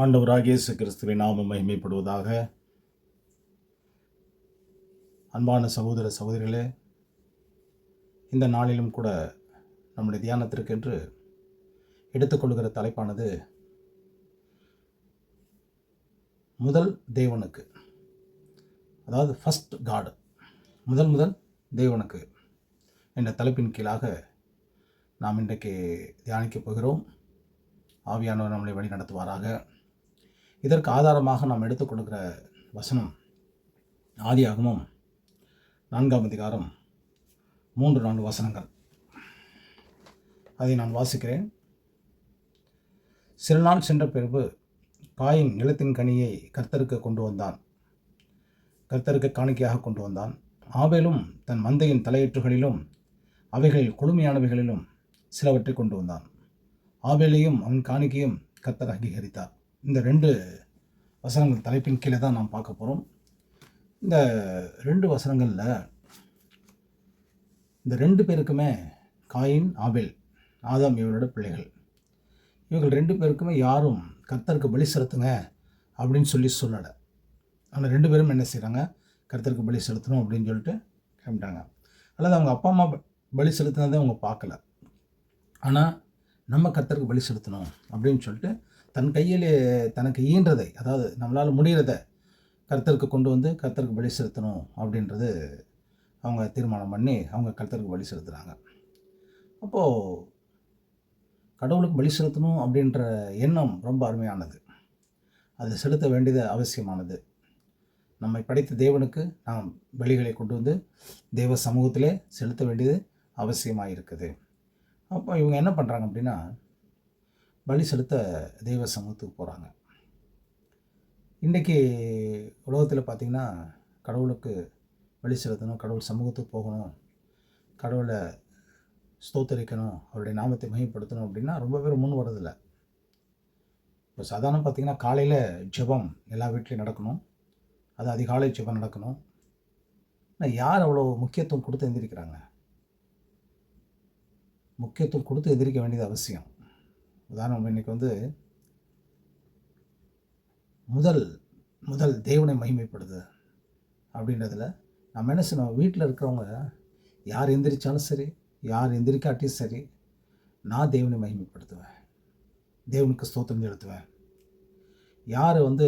ஆண்டவராக இயேசு கிறிஸ்துவின் நாமம் மகிமைப்படுவதாக. அன்பான சகோதர சகோதரிகளே இந்த நாளிலும் கூட நம்முடைய தியானத்திற்கென்று எடுத்துக்கொள்கிற தலைப்பானது முதல் தேவனுக்கு அதாவது ஃபஸ்ட் காடு முதல் முதல் தேவனுக்கு என்ற தலைப்பின் கீழாக நாம் இன்றைக்கு தியானிக்கப் போகிறோம். ஆவியானவர் நம்மளை வழி நடத்துவாராக. இதற்கு ஆதாரமாக நாம் எடுத்துக் கொடுக்கிற வசனம் ஆதியாகமம் நான்காம் அதிகாரம் மூன்று நான்கு வசனங்கள். அதை நான் வாசிக்கிறேன். சில நாள் சென்ற பிறகு காயின் நிலத்தின் கனியை கர்த்தருக்கு கொண்டு வந்தான். கர்த்தருக்கு காணிக்கையாக கொண்டு வந்தான். ஆபேலும் தன் மந்தையின் தலையீற்றுகளிலும் அவைகளில் கொழுமையானவைகளிலும் சிலவற்றை கொண்டு வந்தான். ஆபேலையும் அவன் காணிக்கையும் கர்த்தர் அங்கீகரித்தார். இந்த ரெண்டு வசனங்கள் தலைப்பின் கீழே தான் நாம் பார்க்க போகிறோம் இந்த ரெண்டு வசனங்களில் இந்த ரெண்டு பேருக்குமே காயின் ஆபேல் ஆதாம் இவரோட பிள்ளைகள். இவர்கள் ரெண்டு பேருக்குமே யாரும் கர்த்தருக்கு பலி செலுத்துங்க அப்படின்னு சொல்லி சொல்லலை. ஆனால் ரெண்டு பேரும் என்ன செய்கிறாங்க கர்த்தருக்கு பலி செலுத்தணும் அப்படின்னு சொல்லிட்டு கிளம்பிட்டாங்க. அல்லது அவங்க அப்பா அம்மா பலி செலுத்தினதை அவங்க பார்க்கல. ஆனால் நம்ம கர்த்தருக்கு பலி செலுத்தணும் அப்படின்னு சொல்லிட்டு தன் கையில் தனக்கு ஈன்றதை அதாவது நம்மளால் முடிகிறத கருத்தருக்கு கொண்டு வந்து கருத்தருக்கு வழி செலுத்தணும் அப்படின்றது அவங்க தீர்மானம் பண்ணி அவங்க கருத்தருக்கு வழி செலுத்துகிறாங்க அப்போது கடவுளுக்கு வழி செலுத்தணும் அப்படின்ற எண்ணம் ரொம்ப அருமையானது. அது செலுத்த வேண்டியது அவசியமானது. நம்மை படைத்த தேவனுக்கு நாம் பலிகளை கொண்டு வந்து தேவ சமூகத்திலே செலுத்த வேண்டியது அவசியமாக இருக்குது அப்போ இவங்க என்ன பண்ணுறாங்க அப்படின்னா பலி செலுத்த தெய்வ சமூகத்துக்கு போகிறாங்க இன்றைக்கி உலகத்தில் பார்த்திங்கன்னா கடவுளுக்கு பலி செலுத்தணும் கடவுள் சமூகத்துக்கு போகணும் கடவுளை ஸ்தோத்தரிக்கணும் அவருடைய நாமத்தை மகிமைப்படுத்தணும் அப்படின்னா ரொம்ப பேர் முன் வரதில்லை இப்போ சாதாரண பார்த்திங்கன்னா காலையில் ஜெபம் எல்லா வீட்லேயும் நடக்கணும். அது அதிகாலை ஜெபம் நடக்கணும். ஆனால் யார் அவ்வளோ முக்கியத்துவம் கொடுத்து எந்திரிக்கிறாங்க? முக்கியத்துவம் கொடுத்து எந்திரிக்க வேண்டியது அவசியம். உதாரணம் இன்றைக்கி வந்து முதல் முதல் தேவனை மகிமைப்படுது அப்படின்றதுல நம்ம என்ன செய்யணும்? வீட்டில் இருக்கிறவங்க யார் எந்திரிச்சாலும் சரி யார் எந்திரிக்காட்டியும் சரி நான் தேவனை மகிமைப்படுத்துவேன். தேவனுக்கு ஸ்தோத்திரம் செலுத்துவேன். யார் வந்து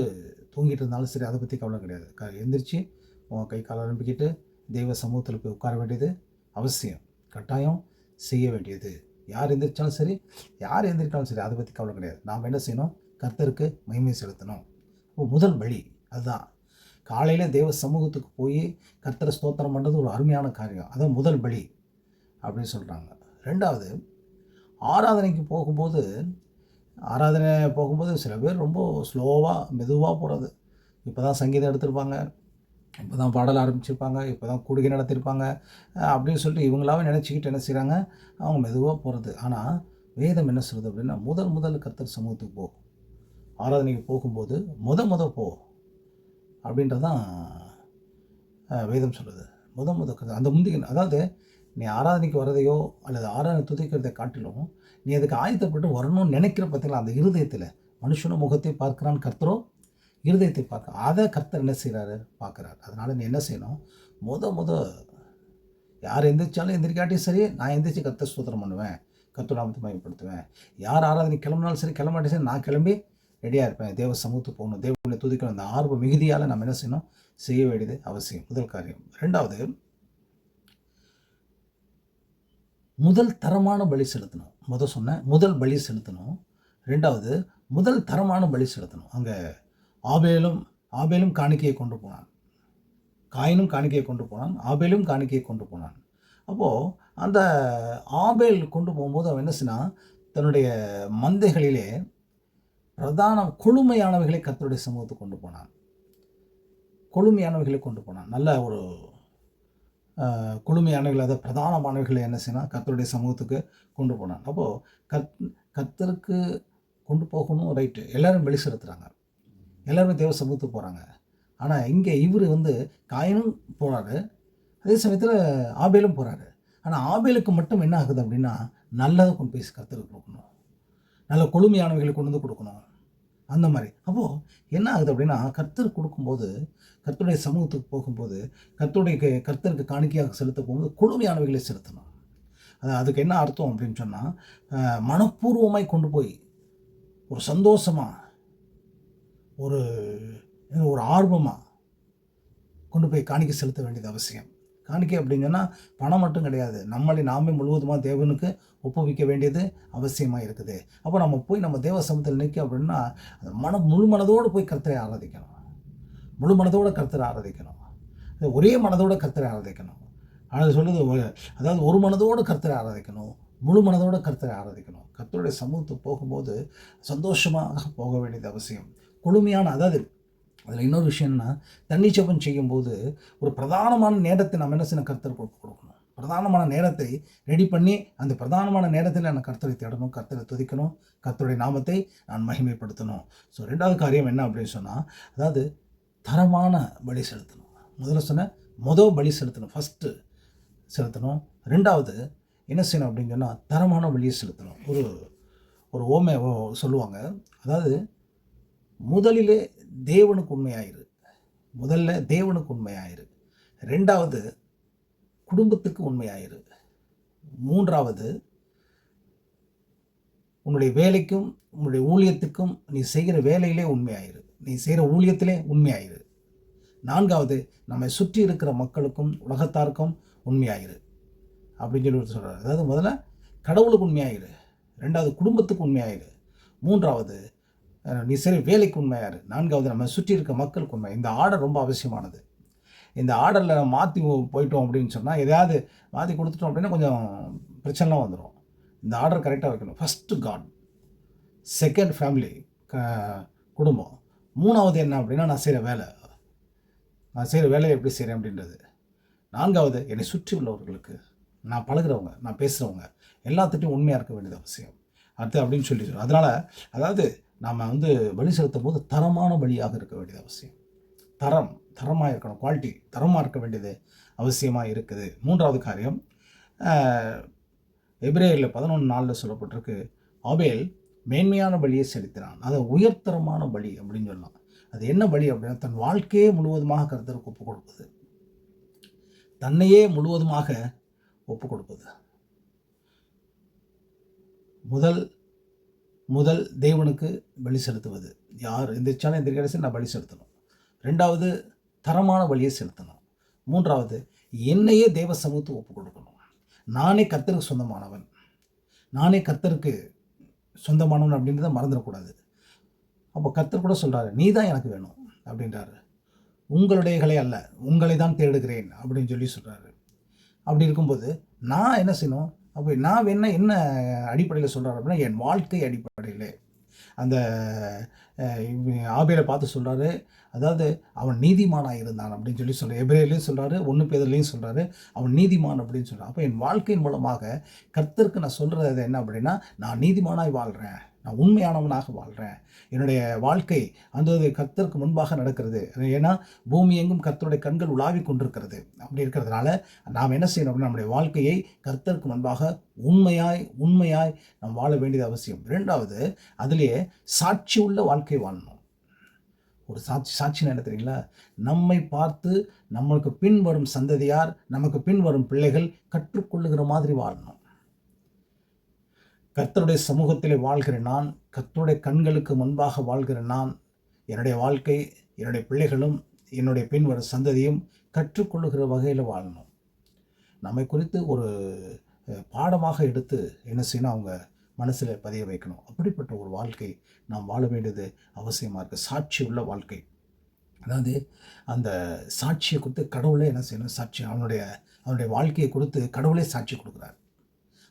தூங்கிட்டு இருந்தாலும் சரி அதை பற்றி கவலை கிடையாது. க எந்திரிச்சு உன் கை காலை அனுப்பிக்கிட்டு தெய்வ சமூகத்தில் போய் உட்கார வேண்டியது அவசியம். கட்டாயம் செய்ய வேண்டியது. யார் எந்திரிச்சாலும் சரி யார் எந்திரிக்காலும் சரி அதை பற்றி கவலை கிடையாது. நாம் என்ன செய்யணும்? கர்த்தருக்கு மகிமை செலுத்தணும். இப்போ முதல் வழி அதுதான். காலையில் தேவ சமூகத்துக்கு போய் கர்த்தரை ஸ்தோத்திரம் பண்ணுறது ஒரு அருமையான காரியம். அதான் முதல் வழி அப்படின்னு சொல்கிறாங்க ரெண்டாவது ஆராதனைக்கு போகும்போது ஆராதனை போகும்போது சில பேர் ரொம்ப ஸ்லோவாக மெதுவாக போகிறது இப்போ தான் சங்கீதம் எடுத்திருப்பாங்க. இப்போ தான் பாடல் ஆரம்பிச்சிருப்பாங்க இப்போ தான் கூடுகை நடத்தியிருப்பாங்க அப்படின்னு சொல்லிட்டு இவங்களாவே நினச்சிக்கிட்டு என்ன செய்கிறாங்க அவங்க மெதுவாக போகிறது ஆனால் வேதம் என்ன சொல்கிறது அப்படின்னா முதல் முதல் கர்த்தர் சமூகத்துக்கு போ. ஆராதனைக்கு போகும்போது முத முத போ அப்படின்றதான் வேதம் சொல்லுது முத முத அந்த முந்தைய அதாவது நீ ஆராதனைக்கு வரதையோ அல்லது ஆராதனை துதிக்கிறதை காட்டிலும் நீ அதுக்கு ஆயத்தப்பட்டு வரணும்னு நினைக்கிற பார்த்தீங்களா அந்த இருதயத்தில் மனுஷனும் முகத்தை பார்க்குறான் கர்த்தரோ? இருதயத்தை பார்க்க அதை கர்த்தர் என்ன செய்கிறாரு பார்க்குறாரு. அதனால் நீ என்ன செய்யணும்? முத முத யார் எந்திரிச்சாலும் எந்திரிக்காட்டியும் சரி நான் எந்திரிச்சு கர்த்தர் சூத்திரம் பண்ணுவேன். கர்த்தர் நாமத்தை மயப்படுத்துவேன் யார் ஆராதனை கிளம்பினாலும் சரி கிளம்பாட்டி சரி நான் கிளம்பி ரெடியாக இருப்பேன். தேவ சமூகத்துக்கு போகணும். தேவனை துதிக்கணும் அந்த ஆர்வ மிகுதியால் நம்ம என்ன செய்யணும்? செய்ய வேண்டியது அவசியம். முதல் காரியம். ரெண்டாவது முதல் தரமான பலி செலுத்தணும். முதல் சொன்னேன் முதல் பலி செலுத்தணும். ரெண்டாவது முதல் தரமான பலி செலுத்தணும். அங்கே ஆபேலும் ஆபேலும் காணிக்கையை கொண்டு போனான். காயினும் காணிக்கையை கொண்டு போனான் ஆபேலும் காணிக்கையை கொண்டு போனான். அப்போது அந்த ஆபேல் கொண்டு போகும்போது அவன் என்ன செய்னான்? தன்னுடைய மந்தைகளிலே பிரதான கொழுமையானவைகளை கத்தருடைய சமூகத்துக்கு கொண்டு போனான். கொழுமையானவைகளை கொண்டு போனான். நல்ல ஒரு கொழுமையானவர்கள் அதாவது பிரதானமானவர்களை என்ன செய்யணும் கத்தருடைய சமூகத்துக்கு கொண்டு போனான். அப்போது கத் கத்தருக்கு கொண்டு போகணும் ரைட்டு. எல்லோரும் வெளி செலுத்துகிறாங்க எல்லாருமே தேவ சமூகத்துக்கு போகிறாங்க ஆனால் இங்கே இவர் வந்து காயனும் போகிறாரு அதே சமயத்தில் ஆபேலும் போகிறாரு ஆனால் ஆபேலுக்கு மட்டும் என்ன ஆகுது அப்படின்னா நல்லதை கொண்டு போய் கருத்துக்கு கொடுக்கணும். நல்ல கொழுமையானவைகளை கொண்டு வந்து கொடுக்கணும். அந்த மாதிரி. அப்போது என்ன ஆகுது அப்படின்னா கர்த்தர் கொடுக்கும்போது கர்த்தருடைய சமூகத்துக்கு போகும்போது கர்த்தருடைய கர்த்தருக்கு காணிக்கையாக செலுத்த போகும்போது குழுமையானவைகளை செலுத்தணும். அது அதுக்கு என்ன அர்த்தம் அப்படின்னு சொன்னால் மனப்பூர்வமாய் கொண்டு போய் ஒரு சந்தோஷமாக ஒரு ஒரு ஆர்வமாக கொண்டு போய் காணிக்கை செலுத்த வேண்டியது அவசியம். காணிக்கை அப்படின்னு சொன்னால் பணம் மட்டும் கிடையாது. நம்மளை நாமே முழுவதுமாக தேவனுக்கு ஒப்புவிக்க வேண்டியது அவசியமாக இருக்குது. அப்போ நம்ம போய் நம்ம தேவ சமூகத்தில் நிற்க அப்படின்னா மனம் மன முழு மனதோடு போய் கர்த்தரை ஆராதிக்கணும். முழு மனதோடு கர்த்தரை ஆராதிக்கணும். ஒரே மனதோடு கர்த்தரை ஆராதிக்கணும். அது சொல்லுது அதாவது ஒரு மனதோடு கர்த்தரை ஆராதிக்கணும். முழு மனதோடு கர்த்தரை ஆராதிக்கணும். கர்த்தருடைய சமூகத்துக்கு போகும்போது சந்தோஷமாக போக வேண்டியது அவசியம். குழுமையான அதாவது அதில் இன்னொரு விஷயம்னா தண்ணி ஜெபம் செய்யும்போது ஒரு பிரதானமான நேரத்தை நம்ம என்ன செய்யணும்? கர்த்தர் கொடுக்கணும். பிரதானமான நேரத்தை ரெடி பண்ணி அந்த பிரதானமான நேரத்தில் நான் கர்த்தரை தேடணும் கர்த்தரை துதிக்கணும் கர்த்தருடைய நாமத்தை நான் மகிமைப்படுத்தணும். ஸோ ரெண்டாவது காரியம் என்ன அப்படின்னு சொன்னால் அதாவது தரமான பலி செலுத்தணும். முதல்ல சொன்ன மொதல் பலி செலுத்தணும். ஃபஸ்ட்டு செலுத்தணும். ரெண்டாவது என்ன செய்யணும் அப்படின்னு சொன்னால் தரமான வழியை செலுத்தணும். ஒரு ஒரு ஓமை சொல்லுவாங்க. அதாவது முதலிலே தேவனுக்கு உண்மையாயிரு. முதல்ல தேவனுக்கு உண்மையாயிரு. ரெண்டாவது குடும்பத்துக்கு உண்மையாயிரு. மூன்றாவது உன்னுடைய வேலைக்கும் உன்னுடைய ஊழியத்துக்கும் நீ செய்கிற வேலையிலே உண்மையாயிரு. நீ செய்கிற ஊழியத்திலே உண்மையாயிரு. நான்காவது நம்மை சுற்றி இருக்கிற மக்களுக்கும் உலகத்தாருக்கும் உண்மையாயிரு. அப்படின்னு சொல்லி சொல்கிறார் அதாவது முதல்ல கடவுளுக்கு உண்மையாயிரு. ரெண்டாவது குடும்பத்துக்கு உண்மையாயிரு. மூன்றாவது நீ சரி வேலைக்கு உண்மையாரு நான்காவது நம்ம சுற்றி இருக்க மக்களுக்கு உண்மை. இந்த ஆர்டர் ரொம்ப அவசியமானது. இந்த ஆர்டரில் நம்ம மாற்றி போயிட்டோம் அப்படின்னு சொன்னால் எதையாவது மாற்றி கொடுத்துட்டோம் அப்படின்னா கொஞ்சம் பிரச்சனைலாம் வந்துடும் இந்த ஆர்டர் கரெக்டாக வைக்கணும். ஃபஸ்ட்டு காட் செகண்ட் ஃபேமிலி க குடும்பம். மூணாவது என்ன அப்படின்னா நான் செய்கிற வேலை. நான் செய்கிற வேலையை எப்படி செய்கிறேன் அப்படின்றது. நான்காவது என்னை சுற்றி உள்ளவர்களுக்கு நான் பழகுறவங்க நான் பேசுகிறவங்க எல்லாத்துட்டையும் உண்மையாக இருக்க வேண்டியது அவசியம். அடுத்து அப்படின்னு சொல்லி அதனால் அதாவது நாம் வந்து வழி செலுத்தும் போது தரமான வழியாக இருக்க வேண்டியது அவசியம். தரம் தரமாக இருக்கணும். குவாலிட்டி தரமாக இருக்க வேண்டியது அவசியமாக இருக்குது. மூன்றாவது காரியம் எபிரேயரில் பதினொன்று நாளில் சொல்லப்பட்டிருக்கு ஆபேல் மேன்மையான வழியை செலுத்தினான். அதை உயர்தரமான வழி அப்படின்னு சொல்லலாம் அது என்ன வழி அப்படின்னா தன் வாழ்க்கையே முழுவதுமாக கருத்தருக்கு ஒப்புக் கொடுப்பது. தன்னையே முழுவதுமாக ஒப்புக் கொடுப்பது. முதல் முதல் தேவனுக்கு பலி செலுத்துவது. யார்? எந்திரிச்சாலும் எந்திரிக்காலும் நான் பலி செலுத்தணும். ரெண்டாவது தரமான வழியை செலுத்தணும். மூன்றாவது என்னையே தேவ சமூகத்துக்கு ஒப்பு கொடுக்கணும். நானே கர்த்தருக்கு சொந்தமானவன். நானே கர்த்தருக்கு சொந்தமானவன் அப்படின்றத மறந்துடக்கூடாது. அப்போ கர்த்தர் கூட சொல்கிறாரு நீ தான் எனக்கு வேணும் அப்படின்றாரு. உங்களுடையகளை அல்ல உங்களை தான் தேடுகிறேன் அப்படின்னு சொல்லி சொல்கிறாரு அப்படி இருக்கும்போது நான் என்ன செய்யணும்? அப்போ நான் என்ன என்ன அடிப்படையில் சொல்கிறார் அப்படின்னா என் வாழ்க்கை அடிப்படையில். அந்த அஹ், ஆபேலை பார்த்து சொல்கிறாரு அதாவது அவன் நீதிமானாக இருந்தான் அப்படின்னு சொல்லி சொல்கிறார் எபிரேலையும் சொல்கிறாரு ஒன்று பேதர்லையும் சொல்கிறாரு அவன் நீதிமான் அப்படின்னு சொல்கிறான் அப்போ என் வாழ்க்கையின் மூலமாக கர்த்தருக்கு நான் சொல்கிறது என்ன அப்படின்னா நான் நீதிமானாய் வாழ்கிறேன் நான் உண்மையானவனாக வாழ்கிறேன் என்னுடைய வாழ்க்கை அந்த கர்த்தருக்கு முன்பாக நடக்கிறது. ஏன்னா பூமி எங்கும் கர்த்தருடைய கண்கள் உலாவிக் கொண்டிருக்கிறது. அப்படி இருக்கிறதுனால நாம் என்ன செய்யணும் அப்படின்னா நம்முடைய வாழ்க்கையை கர்த்தருக்கு முன்பாக உண்மையாய் உண்மையாய் நாம் வாழ வேண்டியது அவசியம். இரண்டாவது அதிலேயே சாட்சி உள்ள வாழ்க்கை வாழணும். ஒரு சாட்சி சாட்சின்னு என்ன நம்மை பார்த்து நம்மளுக்கு பின் வரும் சந்ததியார் நமக்கு பின் வரும் பிள்ளைகள் கற்றுக்கொள்ளுகிற மாதிரி வாழணும். கர்த்தருடைய சமூகத்திலே வாழ்கிற நான் கர்த்தருடைய கண்களுக்கு முன்பாக வாழ்கிற நான் என்னுடைய வாழ்க்கை என்னுடைய பிள்ளைகளும் என்னுடைய பின் சந்ததியும் கற்றுக்கொள்ளுகிற வகையில் வாழணும். நம்மை குறித்து ஒரு பாடமாக எடுத்து என்ன செய்யணும்? அவங்க மனசில் பதிய வைக்கணும். அப்படிப்பட்ட ஒரு வாழ்க்கை நாம் வாழ வேண்டியது அவசியமாக இருக்குது சாட்சி உள்ள வாழ்க்கை. அதாவது அந்த சாட்சியை கொடுத்து கடவுளே என்ன செய்யணும்? சாட்சி அவனுடைய அவனுடைய வாழ்க்கையை கொடுத்து கடவுளே சாட்சி கொடுக்குறார்.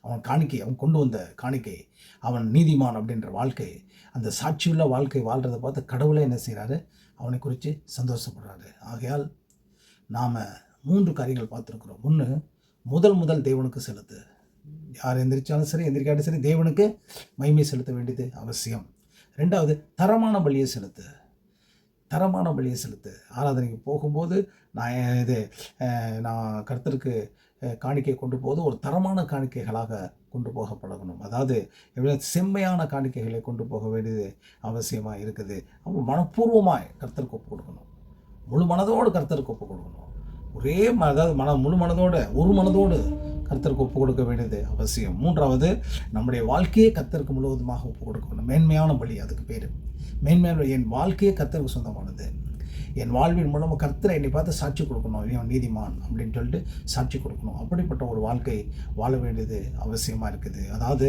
அவன் காணிக்கை அவன் கொண்டு வந்த காணிக்கை அவன் நீதிமான் அப்படின்ற வாழ்க்கை அந்த சாட்சியுள்ள வாழ்க்கை வாழ்கிறத பார்த்து கடவுளே என்ன செய்கிறாரு அவனை குறித்து சந்தோஷப்படுறாரு. ஆகையால் நாம் மூன்று காரியங்கள் பார்த்துருக்குறோம். ஒன்று முதல் முதல் தேவனுக்கு செலுத்து. யார் எந்திரிச்சாலும் சரி எந்திரிக்காட்டும் சரி தேவனுக்கு மகிமை செலுத்த வேண்டியது அவசியம். ரெண்டாவது தரமான பலியை செலுத்து. தரமான பலியை செலுத்து. ஆராதனைக்கு போகும்போது நான் இது நான் கருத்தருக்கு காணிக்கை கொண்டு போது ஒரு தரமான காணிக்கைகளாக கொண்டு போக பழகணும் அதாவது செம்மையான காணிக்கைகளை கொண்டு போக வேண்டியது அவசியமாக இருக்குது. அப்போ மனப்பூர்வமாக கருத்தருக்கு ஒப்பு கொடுக்கணும். முழு மனதோடு கருத்தருக்கு ஒப்பு கொடுக்கணும். ஒரே ம அதாவது மன முழு மனதோடு ஒரு மனதோடு கர்த்தருக்கு ஒப்பு கொடுக்க வேண்டியது அவசியம். மூன்றாவது நம்முடைய வாழ்க்கையை கர்த்தருக்கு முழுவதுமாக ஒப்பு கொடுக்கணும். மேன்மையான பலி அதுக்கு பேர். மேன்மையான என் வாழ்க்கையே கர்த்தருக்கு சொந்தமானது. என் வாழ்வின் மூலமாக கர்த்தரை என்னை பார்த்து சாட்சி கொடுக்கணும் இவன் நீதிமான் அப்படின்னு சொல்லிட்டு சாட்சி கொடுக்கணும். அப்படிப்பட்ட ஒரு வாழ்க்கை வாழ வேண்டியது அவசியமாக இருக்குது. அதாவது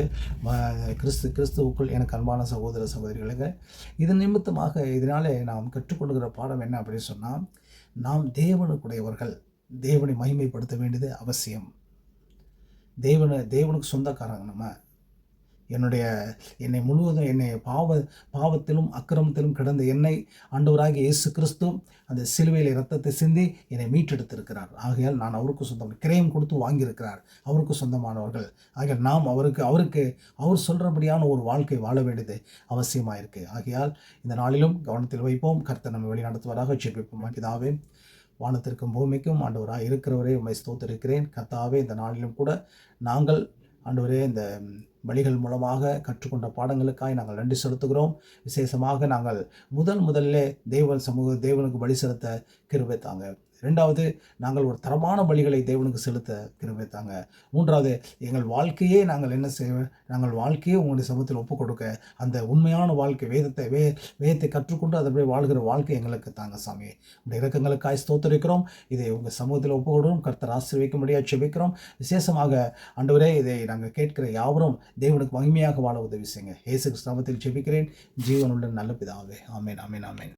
கிறிஸ்து கிறிஸ்துவுக்குள் எனக்கு அன்பான சகோதர சகோதரிகளுங்க இதன் நிமித்தமாக இதனாலே நாம் கற்றுக்கொள்கிற பாடம் என்ன அப்படின்னு சொன்னால் நாம் தேவனுக்குடையவர்கள் தேவனை மகிமைப்படுத்த வேண்டியது அவசியம். தேவனை தேவனுக்கு சொந்தக்காரங்க நம்ம. என்னுடைய என்னை முழுவதும் என்னை பாவ பாவத்திலும் அக்கிரமத்திலும் கிடந்த என்னை ஆண்டவராகிய இயேசு கிறிஸ்து அந்த சிலுவையில் இரத்தத்தை சிந்தி என்னை மீட்டெடுத்திருக்கிறார். ஆகையால் நான் அவருக்கு சொந்தம் கிரயம் கொடுத்து வாங்கியிருக்கிறார். அவருக்கு சொந்தமானவர்கள். ஆகையால் நாம் அவருக்கு அவருக்கு அவர் சொல்கிறபடியான ஒரு வாழ்க்கை வாழ வேண்டியது அவசியமாக இருக்குது ஆகையால் இந்த நாளிலும் கவனத்தில் வைப்போம். கர்த்தர் நம்ம வழிநடத்துவதாக ஜெபிப்போம். பிதாவே வானத்திற்கும் பூமிக்கும் ஆண்டவராக இருக்கிறவரே உண்மை ஸ்தோத்திருக்கிறேன். கர்த்தாவே இந்த நாளிலும் கூட நாங்கள் ஆண்டவரே இந்த வழிகள் மூலமாக கற்றுக்கொண்ட பாடங்களுக்காய் நாங்கள் நன்றி செலுத்துகிறோம். விசேஷமாக நாங்கள் முதல் முதல்ல தேவன் சமூக தேவனுக்கு வழி செலுத்த கிருபை தாங்க. ரெண்டாவது நாங்கள் ஒரு தரமான பலிகளை தேவனுக்கு செலுத்த கிருபை தாங்க மூன்றாவது எங்கள் வாழ்க்கையே நாங்கள் என்ன செய்வோம் நாங்கள் வாழ்க்கையே உங்களுடைய சமூகத்தில் ஒப்புக் கொடுக்க அந்த உண்மையான வாழ்க்கை வேதத்தை வே வேதத்தை கற்றுக்கொண்டு அதன்படி வாழ்கிற வாழ்க்கை எங்களுக்கு தாங்க சாமி. உடைய இறக்கங்களுக்காய் ஸ்தோத்தரிக்கிறோம். இதை உங்கள் சமூகத்தில் ஒப்புக்கொடுவோம் கர்த்தர் ஆசீர்வதிக்கும்படியாக செபிக்கிறோம் விசேஷமாக ஆண்டவரே இதை நாங்கள் கேட்கிற யாவரும் தேவனுக்கு மகிமையாக வாழ உதவி செய்யுங்க. இயேசு கிறிஸ்தவத்தில் செபிக்கிறேன் ஜீவனுள்ள நல்ல பிதாவே. ஆமேன் ஆமேன் ஆமேன்.